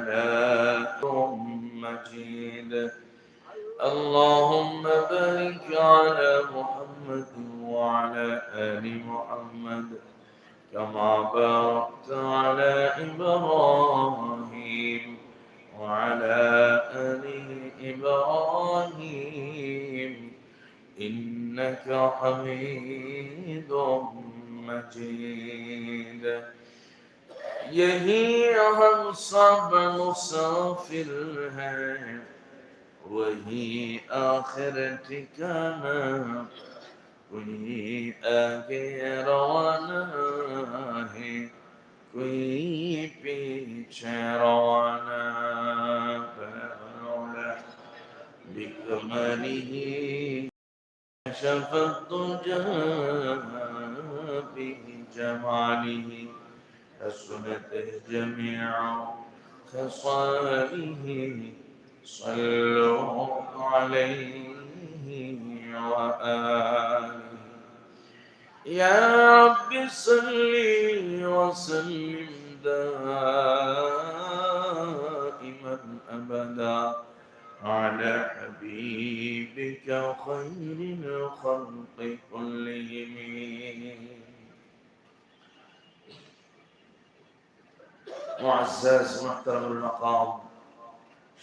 and uh, हम सब मुसाफिर हैं वही आखिर ठिकाना कोई आगे रवाना है कोई पीछे रवाना फलौला بكماله كشف الدجى بجماله حسنت جميع خصاله صلوا عليه وآله. يا رب صل وسلم دائما أبدا على حبيبك خير الخلق كلهم.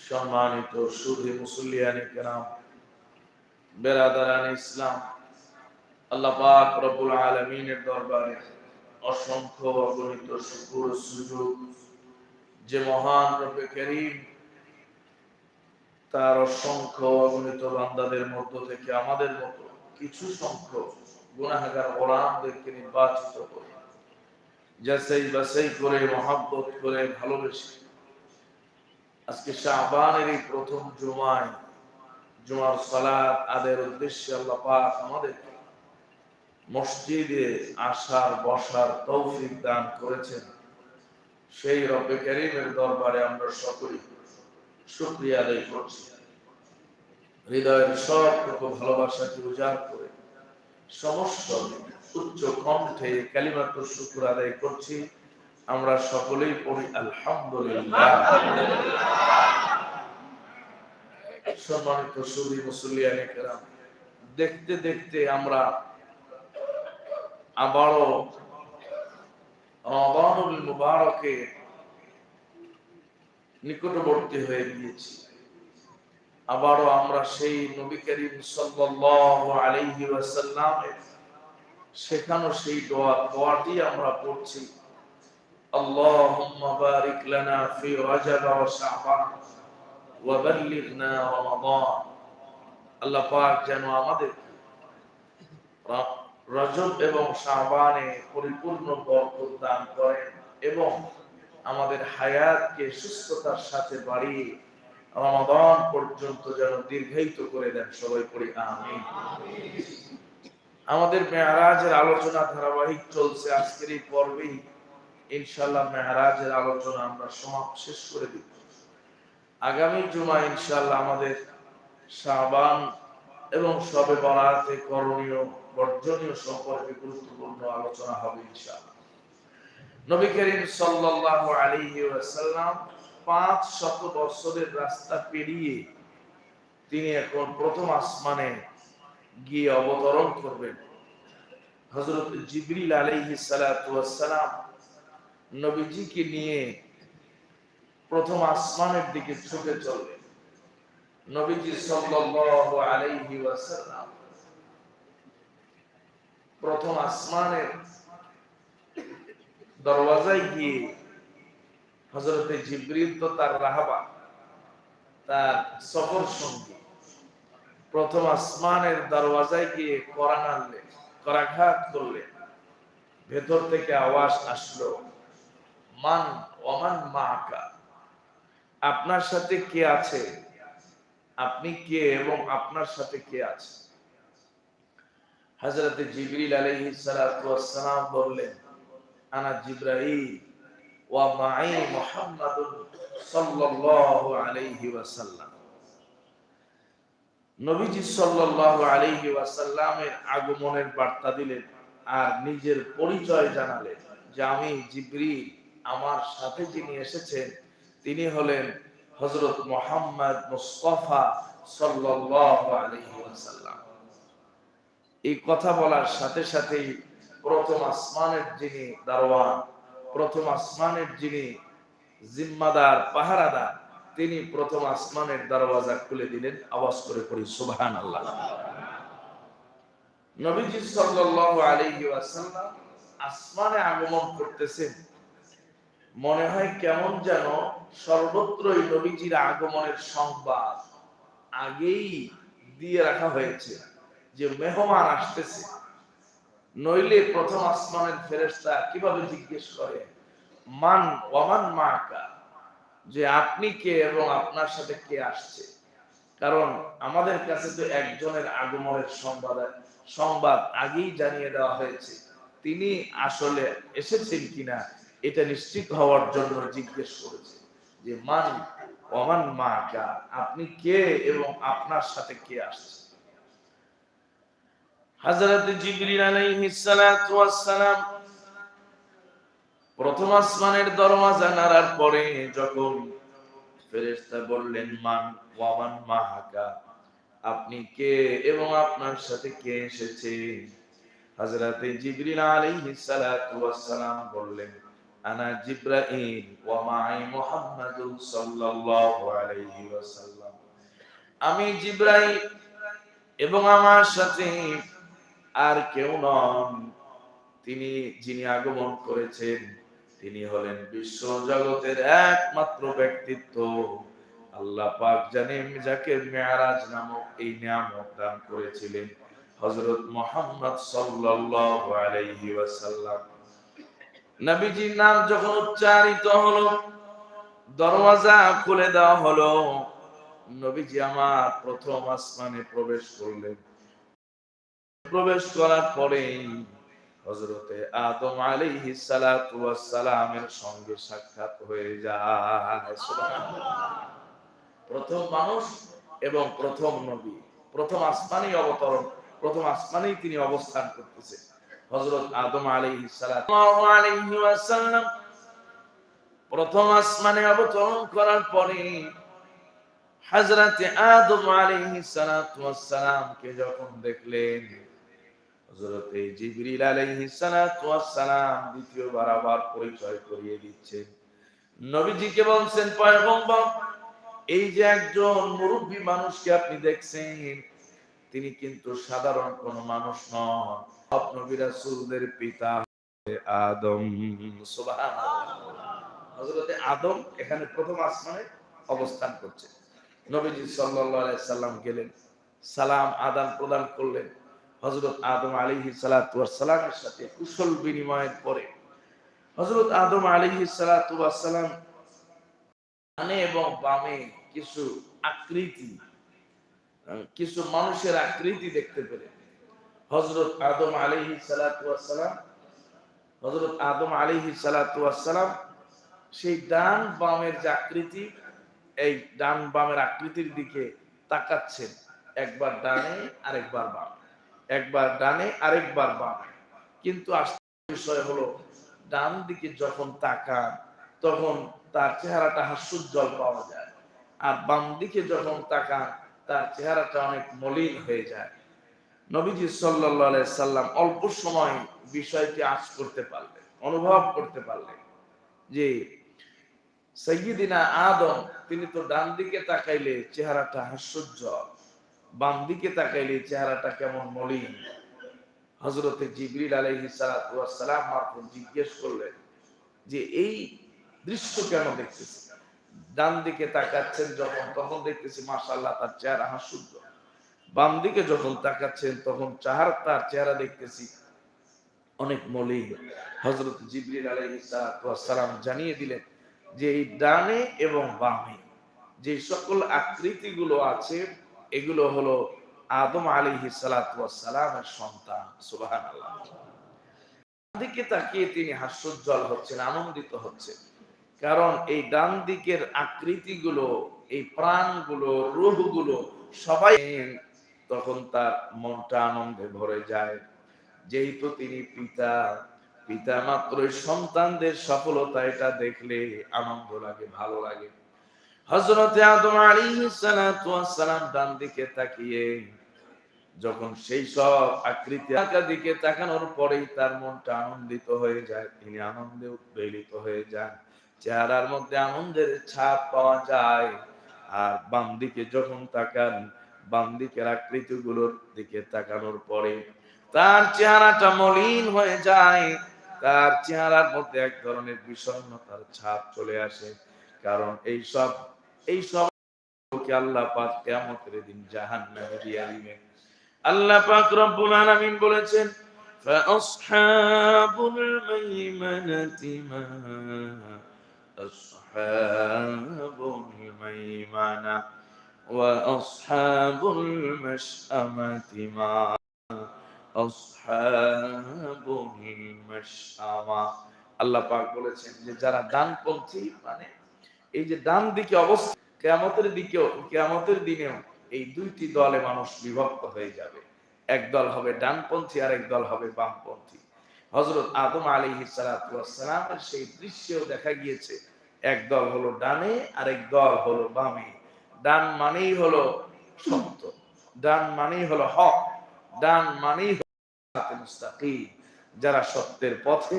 সম্মানিত সুধী মুসল্লিয়ানি কেরাম, বেরাদারান ইসলাম, আল্লাহ পাক রব্বুল আলামিনের দরবারে অসংখ্য অগণিত শুকুর সুযোগ যে মহান রব্বে করিম তার অসংখ্য অগণিত বান্দাদের মধ্য থেকে আমাদের মতো কিছু সংখ্যক গুনাহগার গোলামদেরকে নির্বাচিত করে। যাচাই বাছাই করে, মহাব্বত করে, ভালোবেসে। আজকে শাহবানের এই প্রথম জুমায়, জুমার সালাত আদের উদ্দেশ্যে আল্লাহ পাক আমাদেরকে মসজিদে আসার, বসার তৌফিক দান করেছেন। সেই রব্বে করিমের দরবারে আমরা সকলেই শুক্রিয়া আদায় করছি। হৃদয়ের সবটুকু ভালোবাসাকে উজাড় করে সমস্ত উচ্চ কণ্ঠে কালিমাত শুকুর আদায় করছি। আমরা সকলেই পড়ি আলহামদুলিল্লাহ। সম্মানিত কেরাম, দেখতে দেখতে আমরা আবারও মুবারকে নিকটবর্তী হয়ে গিয়েছি। আবারও আমরা সেই নবী করিম সাল্লাল্লাহু আলাইহি ওয়াসাল্লামের শেখানো সেই দোয়া দোয়াটি আমরা পড়ছি اللهم بارك لنا في رجب وشعبان وبلغنا رمضان আল্লাহ পাক যেন আমাদের রজব এবং শাবানে পরিপূর্ণ বরকত দান করেন এবং আমাদের হায়াতকে সুস্থতার সাথে বাড়িয়ে রমাদান পর্যন্ত যেন দীর্ঘায়িত করে দেন সবাই পড়ি, আমিন। আমাদের মেয়ারাজের আলোচনা ধারাবাহিক চলছে আজকের এই পর্বেই। ইনশাল্লাহ মেহারাজের আলোচনা আমরা সমাপ্ত, শেষ করে দিব। আগামী জুমা ইনশাল্লাহ আমাদের শাহবান এবং সবে বরাতে করণীয়, বর্জনীয় সম্পর্কে গুরুত্বপূর্ণ আলোচনা হবে ইনশাআল্লাহ। নবী করিম সাল্লাল্লাহু আলাইহি ওয়াসাল্লাম পাঁচ শত বছরের রাস্তা পেরিয়ে তিনি এখন প্রথম আসমানে গিয়ে অবতরণ করবেন। হযরত জিবরিল ওয়াস সালাম নবীজিকে নিয়ে প্রথম আসমানের দিকে ছুটে চলবে নবীজি সাল্লাল্লাহু আলাইহি ওয়াসাল্লাম প্রথম আসমানের দরওয়াজায় গিয়ে হযরতে জিবরিল তো তার রাহাবা, তার সফর সঙ্গী। প্রথম আসমানের দরওয়াজায় গিয়ে করা নাড়লেন করাঘাত করলেন ভেতর থেকে আওয়াজ আসলো, মান, ওমান মাকা আপনার সাথে কে আছে? আপনি কে এবং আপনার সাথে কে আছে? হযরতে জিবরিল সালাম বললেন, আনা জিবরাইল ওয়া মাই মুহাম্মাদুন সাল্লাল্লাহু আলাইহি ওয়াসাল্লাম। নবীজি আলাইহি ওয়াসাল্লামের আগমনের বার্তা দিলেন আর নিজের পরিচয় জানালেন যে আমি জিবরিল, আমার সাথে যিনি এসেছেন, তিনি হলেন হজরত মোহাম্মদ মুস্তফা সাল্লাল্লাহু আলাইহি ওয়াসাল্লাম। এই কথা বলার সাথে সাথেই প্রথম আসমানের যিনি দারোয়ান প্রথম আসমানের যিনি জিম্মাদার, পাহারাদার, তিনি প্রথম আসমানের দরওয়াজা খুলে দিলেন, আওয়াজ করে পড়ি সুবহান আল্লাহ নবীজি সাল্লাল্লাহু আসমানে আগমন করতেছেন। মনে হয় কেমন যেন সর্বত্রই নবীজির আগমনের সংবাদ আগেই দিয়ে রাখা হয়েছে, যে মেহমান আসতেছে। নইলে প্রথম আসমানের ফেরেশতা কীভাবে জিজ্ঞেস করে? মান ওয়ামান মাকা? যে আপনি কে এবং আপনার সাথে কে আসছে? কারণ আমাদের কাছে তো একজনের আগমনের সংবাদ সংবাদ আগেই জানিয়ে দেওয়া হয়েছে। তিনি আসলে এসেছেন কিনা, এটা নিশ্চিত হওয়ার জন্য জিজ্ঞেস করেছে যে মান ওমান মা আপনি কে এবং আপনার সাথে কে আসছে? হযরত জিবরিল আলাইহিস সালাতু ওয়াস সালাম প্রথম আসমানের দরওয়াজা নাড়ার পরে যখন ফেরেশতা বললেন, মান ওয়ামান মাহাকা, আপনি কে এবং আপনার সাথে কে এসেছে? হযরত জিবরিল আলাইহিস সালাতু ওয়াস সালাম বললেন, আনা জিব্রাইল ওয়া মাই মুহাম্মাদুন সাল্লাল্লাহু আলাইহি ওয়াসাল্লাম। আমি জিব্রাইল এবং আমার সাথে আর কেউ নন। তিনি, যিনি আগমন করেছেন, তিনি হলেন বিশ্ব জগতের একমাত্র ব্যক্তিত্ব। আল্লাহ পাক জানেন যাকে মেয়ারাজ নামক এই নিয়ামত দান করেছিলেন হযরত মুহাম্মদ ওয়াসাল্লাম। নবীজির নাম যখন উচ্চারিত হলো, দরওয়াজা খুলে দেওয়া হলো, নবীজি আমার প্রথম আসমানে প্রবেশ করলেন। প্রবেশ করার পরেই হজরতে আদম ওয়াস সালামের সঙ্গে সাক্ষাৎ হয়ে যায়। প্রথম মানুষ এবং প্রথম নবী, প্রথম আসমানেই অবতরণ, প্রথম আসমানেই তিনি অবস্থান করতেছে। হযরত আদম আলাইহি ওয়াসাল্লাম প্রথম আসমানে অবতরণ করার পরে হযরত আদম সালাতু ওয়াস সালামকে যখন দেখলেন হযরত জিবরিল আলাইহিস সালাতু ওয়াস সালাম দ্বিতীয়বার আবার পরিচয় করিয়ে বলছেন, পয়গম্বর, এই যে একজন মুরব্বী মানুষকে আপনি দেখছেন, তিনি কিন্তু সাধারণ কোন মানুষ নন। রাসূলদের পিতা আদম। সুবহানাল্লাহ। আদম এখানে প্রথম আসমানে অবস্থান করছে। নবীজি সাল্লাল্লাহু আলাইহি সাল্লাম গেলেন, সালাম আদান প্রদান করলেন। হযরত আদম আলাইহিস সালাতু ওয়াস সালামের সাথে কুশল বিনিময়ের পরে হযরত আদম আলাইহিস সালাতু ওয়াস সালাম ডানে এবং বামে কিছু আকৃতি কিছু মানুষের আকৃতি দেখতে পেলেন। হযরত আদম আলাইহিস সালাতু ওয়াস সালাম হযরত আদম আলাইহিস সালাতু ওয়াস সালাম সেই ডান বামের যে আকৃতি, এই ডান বামের আকৃতির দিকে তাকাচ্ছেন, একবার ডানে আরেকবার বামে। একবার ডানে, আরেকবার বামে। কিন্তু বিষয় হলো ডান দিকে যখন তাকান, তখন তার চেহারাটা হাস্যোজ্জ্বল পাওয়া যায়। আর বাম দিকে যখন তাকান, তার চেহারাটা অনেক মলিন হয়ে যায়। নবীজি আলাইহি সাল্লাম অল্প সময় বিষয়টি আজ করতে পারলেন, অনুভব করতে পারলেন যে সৈয়দিনা আদম, তিনি তো ডান দিকে তাকাইলে চেহারাটা হাস্যোজ্জ্বল। বাম দিকে তাকাইলে চেহারাটা কেমন মলিন। হজরতে জিবরিল ওয়াস সালাম মারফত জিজ্ঞেস করলেন যে, এই দৃশ্য কেন দেখতেছি ডান দিকে তাকাচ্ছেন যখন, তখন দেখতেছি মাশাআল্লাহ তার চেহারা হাস্যোজ্জ্বল। বাম দিকে যখন তাকাচ্ছেন, তখন চাহার তার চেহারা দেখতেছি অনেক মলিন। হজরত জিবরিল ওয়াস সালাম জানিয়ে দিলেন যে, এই ডানে এবং বামে যে সকল আকৃতিগুলো আছে এগুলো হলো আদম আলী সালামের সন্তান সুবাহান আল্লাহ দিকে তাকিয়ে তিনি হাস্যোজ্জ্বল হচ্ছেন, আনন্দিত হচ্ছেন। কারণ এই ডান দিকের আকৃতিগুলো, এই প্রাণগুলো, রুহগুলো সবাই তখন তার মনটা আনন্দে ভরে যায়। যেহেতু তিনি পিতা পিতা মাত্র সন্তানদের সফলতা এটা দেখলে আনন্দ লাগে, ভালো লাগে। হজরতে আদম ওয়াস সালাম ডান দিকে তাকিয়ে, যখন সেই সব আকৃতি আঁকা দিকে তাকানোর পরেই তার মনটা আনন্দিত হয়ে যায়। তিনি আনন্দে উদ্বেলিত হয়ে যান। চেহারার মধ্যে আনন্দের ছাপ পাওয়া যায়। আর বাম দিকে যখন তাকান, বাম দিকের আকৃতিগুলোর দিকে তাকানোর পরে তার চেহারাটা মলিন হয়ে যায়। তার চেহারার মধ্যে এক ধরনের বিষণ্ণতার ছাপ চলে আসে। কারণ এই সব এই সব আল্লাহ পাক কিয়ামতের দিন জাহান্নামে দিয়ে দিবেন আল্লাহ পাক রব্বুল আলামিন বলেছেন فأصحاب الميمنة ما أصحاب الميمنة وأصحاب المشأمة ما أصحاب المشأمة আল্লাহ পাক বলেছেন যে যারা ডানপন্থী মানে এই যে ডান দিকে অবস্থা কেয়ামতের দিকেও, কেয়ামতের দিনেও এই দুইটি দলে মানুষ বিভক্ত হয়ে যাবে। এক দল হবে ডানপন্থী আর এক দল হবে বামপন্থী। হজরত আদম আলী সালামের সেই দৃশ্যেও দেখা গিয়েছে, এক দল হলো ডানে আর এক দল হলো বামে। ডান মানেই হলো সত্য ডান মানেই হলো হক, ডান মানেই হলো। যারা সত্যের পথে,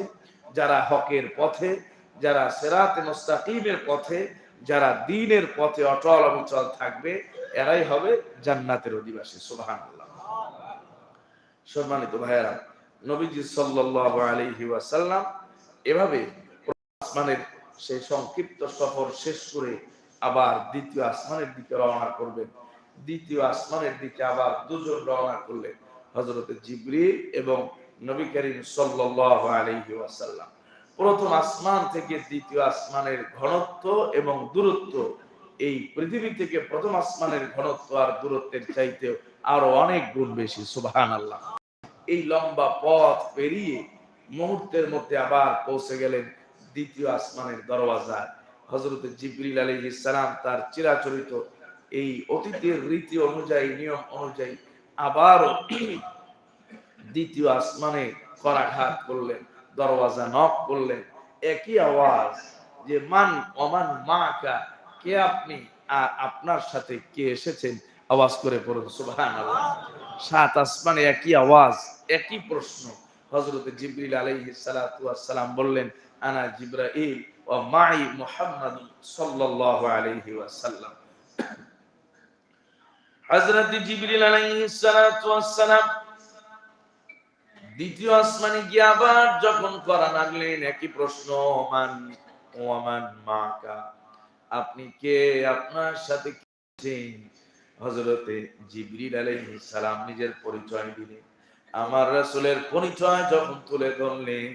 যারা হকের পথে, যারা সেরাতে মুস্তাকিমের পথে যারা দিনের পথে অটল অবিচল থাকবে, এরাই হবে জান্নাতের অধিবাসী, সুবহানাল্লাহ। সম্মানিত ভাইয়েরা, নবীজি সাল্লাল্লাহু আলাইহি ওয়াসাল্লাম এভাবে আসমানের সেই সংক্ষিপ্ত সফর শেষ করে আবার দ্বিতীয় আসমানের দিকে রওনা করবেন। দ্বিতীয় আসমানের দিকে আবার দুজন রওনা করলেন, হযরতে জিবরিল এবং নবী করিম সাল্লাল্লাহু আলাইহি ওয়াসাল্লাম। প্রথম আসমান থেকে দ্বিতীয় আসমানের ঘনত্ব এবং দূরত্ব। এই পৃথিবী থেকে প্রথম আসমানের ঘনত্ব আর দূরত্বের চাইতেও আরও অনেক গুণ বেশি সুবহান আল্লাহ এই লম্বা পথ পেরিয়ে মুহূর্তের মধ্যে আবার পৌঁছে গেলেন দ্বিতীয় আসমানের দরওয়াজায়। হজরত জিবরিল আলাইহিস সালাম তার চিরাচরিত এই অতীতের রীতি অনুযায়ী, নিয়ম অনুযায়ী আবারও দ্বিতীয় আসমানে করাঘাত করলেন। দরওয়াজা নক করলেন। একই আওয়াজ যে, মান অমান মা কা আপনি? আর আপনার সাথে কে এসেছেন? আওয়াজ করে পড়ুন সুবহান সাত আসমানে একই আওয়াজ, একই প্রশ্ন। হযরত জিবরিল সালাম বললেন, আনা জিবরাইল ওয়া মাই মুহাম্মাদ সাল্লাল্লাহু আলাইহি ওয়াসাল্লাম। হযরত জিবরিল সালাম দ্বিতীয় আসমানে গিয়ে আবার যখন করা লাগলেন একই প্রশ্ন মান ওয়ামান মাকা, আপনি কে? আপনার সাথে কে হযরতে জিবরিল আলাইহিস সালাম নিজের পরিচয় দিলেন। আমার রাসূলের পরিচয় যখন তুলে ধরলেন,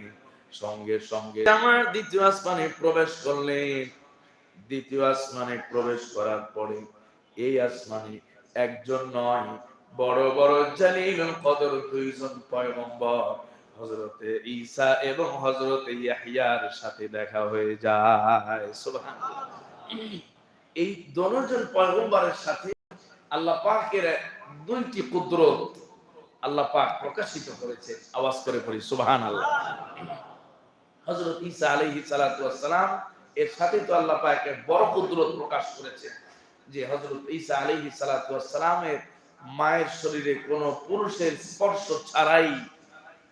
সঙ্গে সঙ্গে আমার দ্বিতীয় আসমানে প্রবেশ করলেন। দ্বিতীয় আসমানে প্রবেশ করার পরে এই আসমানে একজন নয় বড় বড় জালিল কদর দুইজন পয়গম্বর, হযরতে ঈসা এবং হযরতে ইয়াহইয়ার সাথে দেখা হয়ে যায়। সুবহানাল্লাহ। এই দনজন পয়গম্বরের সাথে আল্লাহ পাকের দুইটি কুদরত আল্লাহ পাক প্রকাশিত করেছে। আওয়াজ করে পড়ি, সুবহানাল্লাহ। হযরত ঈসা আলাইহিস সালাতু ওয়াস সালাম এর সাথে তো আল্লাহ পাক এক বড় কুদরত প্রকাশ করেছে যে হযরত ঈসা আলাইহিস সালাতু ওয়াস সালামের মায়ের শরীরে কোনো পুরুষের স্পর্শ ছাড়াই,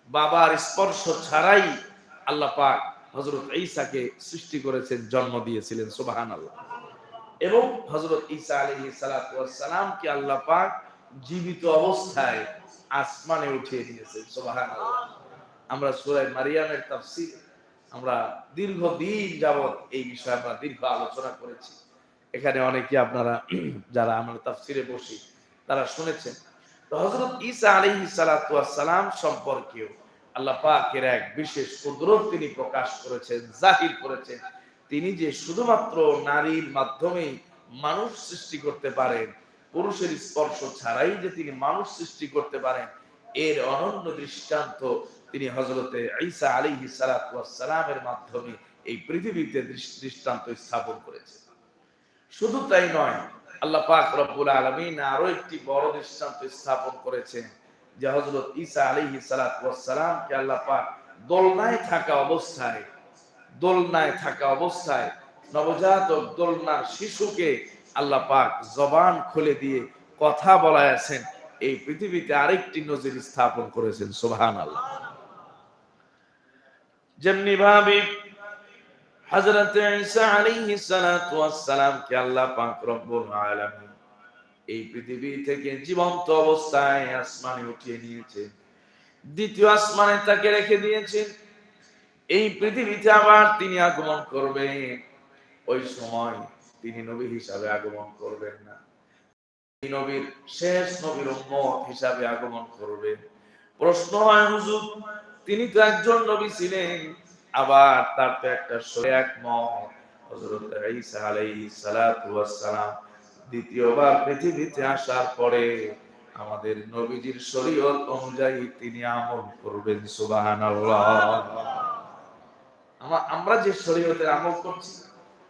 বাবার স্পর্শ ছাড়াই আল্লাহ পাক হযরত ঈসাকে সৃষ্টি করেছেন, জন্ম দিয়েছিলেন, সুবহানাল্লাহ। এবং হজরত ঈসা আলাইহিস সালাতু ওয়াস সালামকে আল্লাহ পাক জীবিত অবস্থায় আসমানে উঠিয়ে দিয়েছেন, সুবহানাল্লাহ। আমরা সূরা মারিয়ামের তাফসীর, আমরা দীর্ঘদিন যাবৎ এই বিষয়ে আমরা দীর্ঘ আলোচনা করেছি। এখানে অনেকে আপনারা, যারা আমরা তাফসিরে বসি তারা শুনেছেন। তো হযরত ঈসা আলাইহিস সালাতু ওয়াস সালাম সম্পর্কেও আল্লাহ পাকের এক বিশেষ কুদরত তিনি প্রকাশ করেছেন, জাহির করেছেন। তিনি যে শুধুমাত্র নারীর মাধ্যমে মানুষ সৃষ্টি করতে পারেন, পুরুষের স্পর্শ ছাড়াই যে তিনি মানুষ সৃষ্টি করতে পারেন, এর অনন্য দৃষ্টান্ত তিনি হজরতে ঈসা আলাইহি সালাতু ওয়াস সালামের মাধ্যমে এই পৃথিবীতে দৃষ্টান্ত স্থাপন করেছে শুধু তাই নয় আল্লাহ পাক রব্বুল আলামিন আরও একটি বড় দৃষ্টান্ত স্থাপন করেছেন, যে ওয়াস আল্লাহ পাক দোলনায় থাকা অবস্থায়, দোলনায় থাকা অবস্থায় নবজাতক দোলনার শিশুকে আল্লাহ পাক জবান খুলে দিয়ে কথা বলায় আছেন, এই পৃথিবীতে আরেকটি নজির স্থাপন করেছেন সোহান আল্লাহ যেমনি ভাবে হযরত ঈসা আল্লাহ পাক এই পৃথিবী থেকে জীবন্ত অবস্থায় আসমানে উঠিয়ে নিয়েছেন। দ্বিতীয় আসমানে তাকে রেখে দিয়েছেন। এই পৃথিবীতে আবার তিনি আগমন করবেন। ওই সময় তিনি নবী হিসাবে আগমন করবেন না। নবীর শেষ নবীর উম্মত হিসাবে আগমন করবেন। প্রশ্ন হয়, হুজুর, তিনি তো একজন নবী ছিলেন। আবার তার তো একটা একমত। হযরত ঈসা আলাইহিস সালাতু ওয়াস সালাম দ্বিতীয়বার পৃথিবীতে আসার পরে আমাদের নবীজির শরীয়ত অনুযায়ী তিনি আমল করবেন, সুবহানাল্লাহ। আমা- আমরা যে শরীয়তের আমল করছি,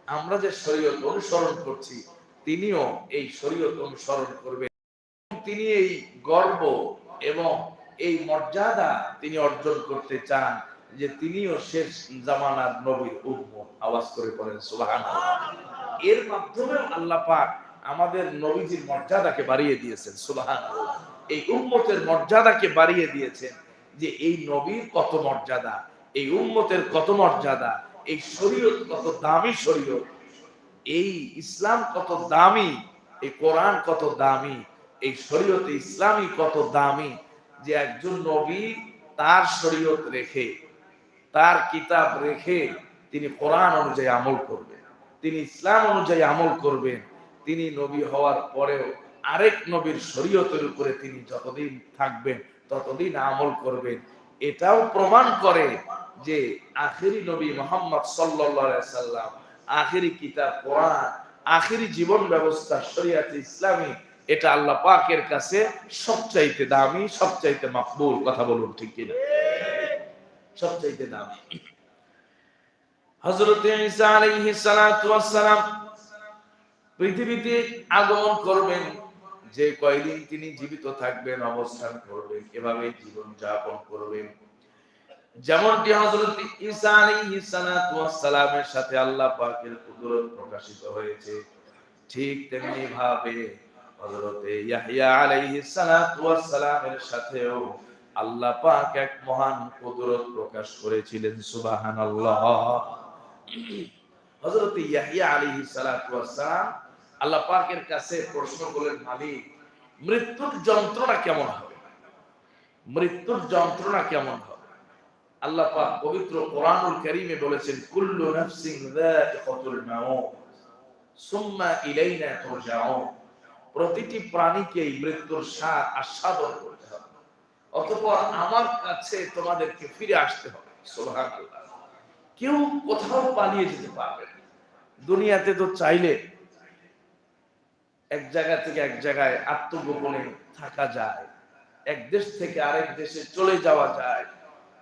আমরা যে শরীয়ত অনুসরণ করছি, তিনিও এই শরীয়ত অনুসরণ করবেন। তিনি এই গর্ব এবং এই মর্যাদা তিনি অর্জন করতে চান। যে তিনিও শেষ জামানার নবীর উম্মত। আওয়াজ করে বলেন, সুবহানাল্লাহ। এর মাধ্যমে আল্লাহ পাক আমাদের নবীজির মর্যাদাকে বাড়িয়ে দিয়েছেন, সুবহানাল্লাহ। এই উম্মতের মর্যাদাকে বাড়িয়ে দিয়েছেন যে এই নবীর কত মর্যাদা, এই উম্মতের কত মর্যাদা, এই শরীয়ত কত দামি শরীয়ত, এই ইসলাম কত দামি, এই কোরআন কত দামি, এই শরীয়তে ইসলামী কত দামি, যে একজন নবী তার শরীয়ত রেখে তার কিতাব রেখে তিনি কোরআন অনুযায়ী আমল করবেন, তিনি ইসলাম অনুযায়ী আমল করবেন, তিনি নবী হওয়ার পরেও আরেক নবীর শরীয়তের উপরে তিনি যতদিন থাকবেন ততদিন আমল করবেন। এটাও প্রমাণ করে যে আখেরি নবী মোহাম্মদ সাল্লাম আখেরি কিতাব, কোরআন, আখেরি জীবন ব্যবস্থা, শরিয়াতে ইসলামী, এটা আল্লাহ পাকের কাছে সবচাইতে দামি, সবচাইতে মাকবুল। কথা বলুন ঠিক কিনা? সবচাইতে দামি। হযরত ঈসা আলাইহিস সালাতু ওয়াস পৃথিবীতে আগমন করবেন, যে কয়দিন তিনি জীবিত থাকবেন, অবস্থান করবেন, এভাবে জীবন যাপন করবেন। যেমনটি হযরত ঈসা আলাইহিস সালাতু ওয়াস সাথে আল্লাহ পাকের কুদরত প্রকাশিত হয়েছে, ঠিক তেমনি ভাবে হযরত ইয়াহইয়া আলাইহিস সালাতু ওয়াস সালামের সাথেও আল্লাহ পাক এক মহান কুদরত প্রকাশ করেছিলেন, সুবহানাল্লাহ। হযরত ইয়াহইয়া আলাইহিস সালাতু ওয়াস সালাম আল্লাহ পাকের কাছে প্রশ্ন করলেন, মালিক, মৃত্যুর যন্ত্রণা কেমন হবে? মৃত্যুর যন্ত্রণা কেমন হবে? আল্লাহ পাক পবিত্র কোরআনুল কারীমে বলেছেন, কুল্লু নাফসিন যায়িকাতুল মাউত, সুম্মা ইলাইনা তুরজাউন। প্রতিটি প্রাণীকেই মৃত্যুর স্বাদ আস্বাদন করতে অতঃপর আমার কাছে তোমাদেরকে ফিরে আসতে হবে কেউ কোথাও পালিয়ে যেতে পারবে দুনিয়াতে তো চাইলে এক জায়গা থেকে এক জায়গায় আত্মগোপনে থাকা যায়, এক দেশ থেকে আরেক দেশে চলে যাওয়া যায়,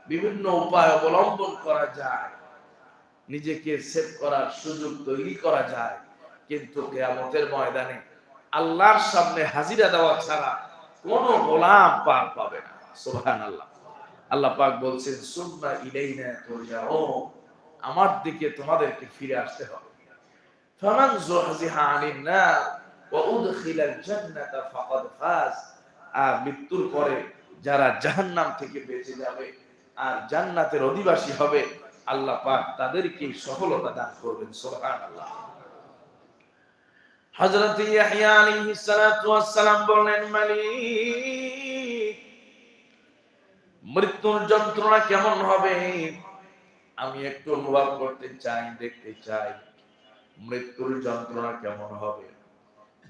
বিভিন্ন উপায় অবলম্বন করা যায়, নিজেকে সেভ করার সুযোগ তৈরি করা যায়। কিন্তু কেয়ামতের ময়দানে আল্লাহর সামনে হাজিরা দেওয়া ছাড়া কোন গোলাম পার পাবে না। আল্লাহ পাক বলছেন আমার দিকে তোমাদেরকে ফিরে আসতে হবে। আনিন নার ওয়া উদখিলাল জান্নাতা ফাকাদ ফাজ। আর মৃত্যুর পরে যারা জাহান্নাম থেকে বেঁচে যাবে আর জান্নাতের অধিবাসী হবে, আল্লাহ পাক তাদেরকে সফলতা দান করবেন, সুবহানাল্লাহ। হযরত ইয়াহইয়া আলাইহিস সালাতু ওয়াস সালাম মালিক মৃত্যুর যন্ত্রণা কেমন হবে? আমি একটু অনুভব করতে চাই, দেখতে চাই, মৃত্যুর যন্ত্রণা কেমন হবে?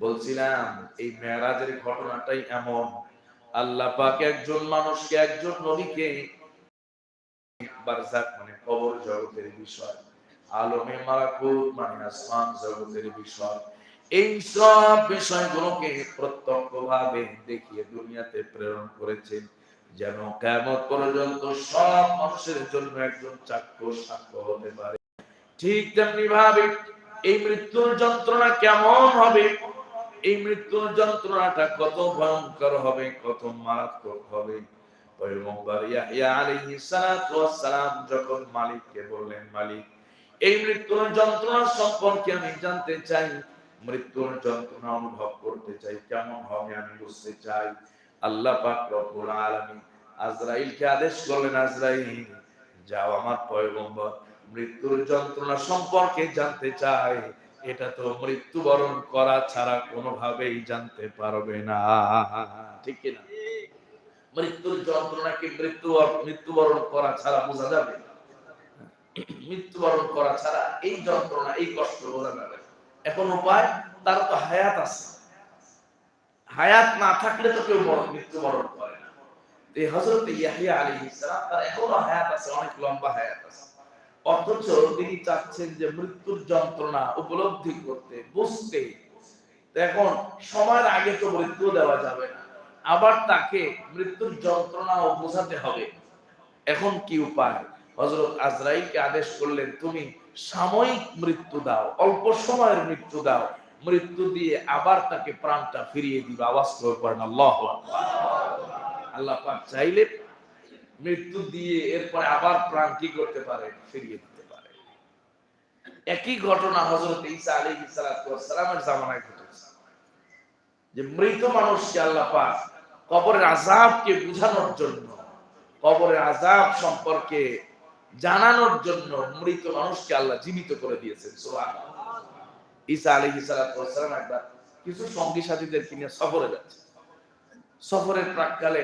বলছিলাম, এই মেরাজের ঘটনাটাই এমন। আল্লাহ পাক একজন মানুষকে, একজন নবীকে মানে কবর জগতের বিষয়, আলমে মালাকুত মানে আসমান জগতের বিষয়। এই সব বিষয়গুলোকে প্রত্যক্ষভাবে দেখিয়ে দুনিয়াতে প্রেরণ করেছেন। যেন কেমন পর্যন্ত সব মানুষের জন্য একজন চাক্ষুষ সাক্ষ্য হতে পারে। ঠিক তেমনি ভাবে এই মৃত্যুর যন্ত্রণা কেমন হবে? এই মৃত্যুর যন্ত্রণাটা কত ভয়ঙ্কর হবে, কত মারাত্মক হবে? পয়গম্বর সালাতু যখন মালিককে বললেন, মালিক, এই মৃত্যুর যন্ত্রণা সম্পর্কে আমি জানতে চাই, মৃত্যুর যন্ত্রণা অনুভব করতে চাই, কেমন হবে? আমি বুঝতে চাই। আল্লাহ পাক রব্বুল আলামিন আজরাইলকে আদেশ করলেন, আজরাইল, যাও আমার পয়গম্বর, মৃত্যুর যন্ত্রণা সম্পর্কে জানতে চাই। এটা তো মৃত্যুবরণ করা ছাড়া কোনোভাবেই জানতে পারবে না। ঠিক কিনা মৃত্যুর যন্ত্রণা কি মৃত্যু মৃত্যুবরণ করা ছাড়া বোঝা যাবে? মৃত্যুবরণ করা ছাড়া এই যন্ত্রণা, এই কষ্ট বোঝা যাবে। না। এখন উপায়, তার তো হায়াত আছে। হায়াত না থাকলে তো কেউ মরণ মৃত্যুবরণ করে না। এই হজরত ইয়াহিয়া আলাইহিস সালাম, তার এখনও হায়াত আছে, অনেক লম্বা হায়াত আছে। অথচ তিনি চাচ্ছেন যে মৃত্যুর যন্ত্রণা উপলব্ধি করতে, বুঝতে। এখন সময়ের আগে তো মৃত্যু দেওয়া যাবে না। আবার তাকে মৃত্যুর যন্ত্রণাও বোঝাতে হবে। এখন কি উপায়? হজরত আজরাইলকে আদেশ করলেন, তুমি সাময়িক মৃত্যু দাও, অল্প সময়ের মৃত্যু দাও। মৃত্যু দিয়ে আবার তাকে প্রাণটা ফিরিয়ে দিবে। আওয়াজ করে পড়েন, আল্লাহ আল্লাহ পাক চাইলে মৃত্যু দিয়ে এরপরে আবার প্রাণ কি করতে পারে? ফিরিয়ে দিতে পারে। একই ঘটনা হজরত ঈসা আলাইহিস সালামের জামানায় ঘটেছে। যে মৃত মানুষকে আল্লাহ পাক কবরের আযাবকে বুঝানোর জন্য, কবরের আযাব সম্পর্কে জানানোর জন্য মৃত মানুষকে আল্লাহ জীবিত করে দিয়েছেন, সুবহানাল্লাহ। ঈসা আলাইহিস সালাতু ওয়াস সালাম একবার কিছু সঙ্গী সাথীদেরকে নিয়ে সফরে যাচ্ছে। সফরের প্রাককালে